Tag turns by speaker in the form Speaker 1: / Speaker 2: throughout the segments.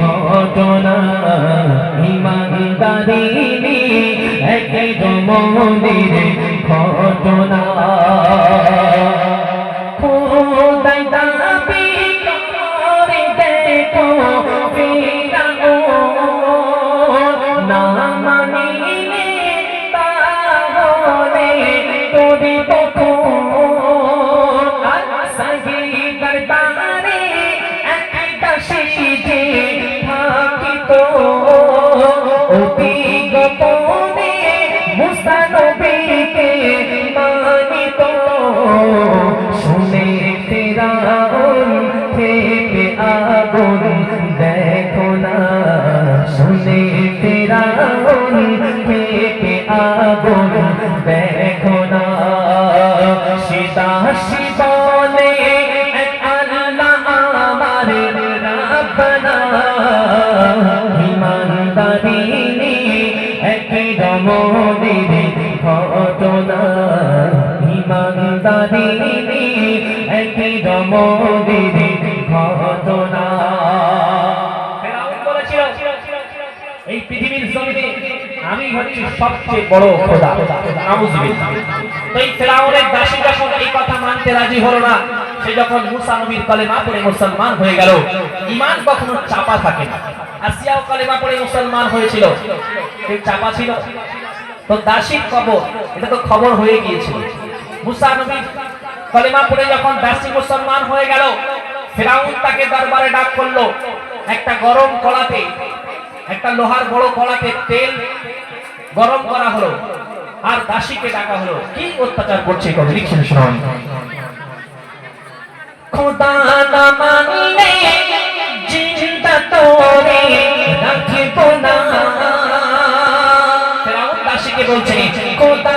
Speaker 1: ঘটনা ইমানদারি একই দমনের ঘটনা আগুন দেখো না সীতা শিবনে আল্লাহ আমার রাব্বানা ইমানদারি একই রমণীর ঘটনা ইমানদারি একই রমণীর ঘটনা এই পৃথিবীর জমিনে আমি হচ্ছি সবচেয়ে বড় খোদা। নাউজুবিল্লাহ। তো এই ফেরাউনের দাসী যখন এই কথা মানতে রাজি হলো না, সে যখন মুসা নবীর কলেমা পড়ে মুসলমান হয়ে গেল কখনো চাপা থাকে না। কলেমা পড়ে মুসলমান হয়েছিল। সেই চাপা ছিল? তো দাসীর খবর এটা তো খবর হয়ে গিয়েছিল। মুসা নবীর কলেমা পড়ে যখন দাসী মুসলমান হয়ে গেল, ফেরাউন তাকে দরবারে ডাক করল, একটা গরম কড়াতে একটা লোহার বড় কড়াতে তেল গরম করা হলো আর দাসীকে ডাকা হলো। কি অত্যাচার করছে কবি লিখছেন, শুনুন। খোদা না মানলে জিন্দা তোরে রাখিব না। ফেরাউন দাসীকে বলছে খোদা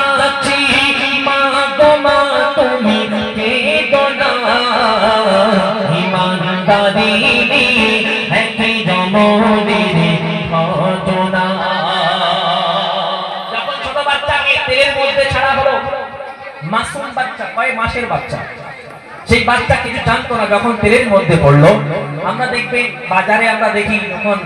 Speaker 1: মাসুম বাচ্চা, কয় মাসের বাচ্চা? সেই বাচ্চা কিছু জানতো না, যখন তেলের মধ্যে পড়ল। আমরা দেখবে, বাজারে আমরা দেখি যখন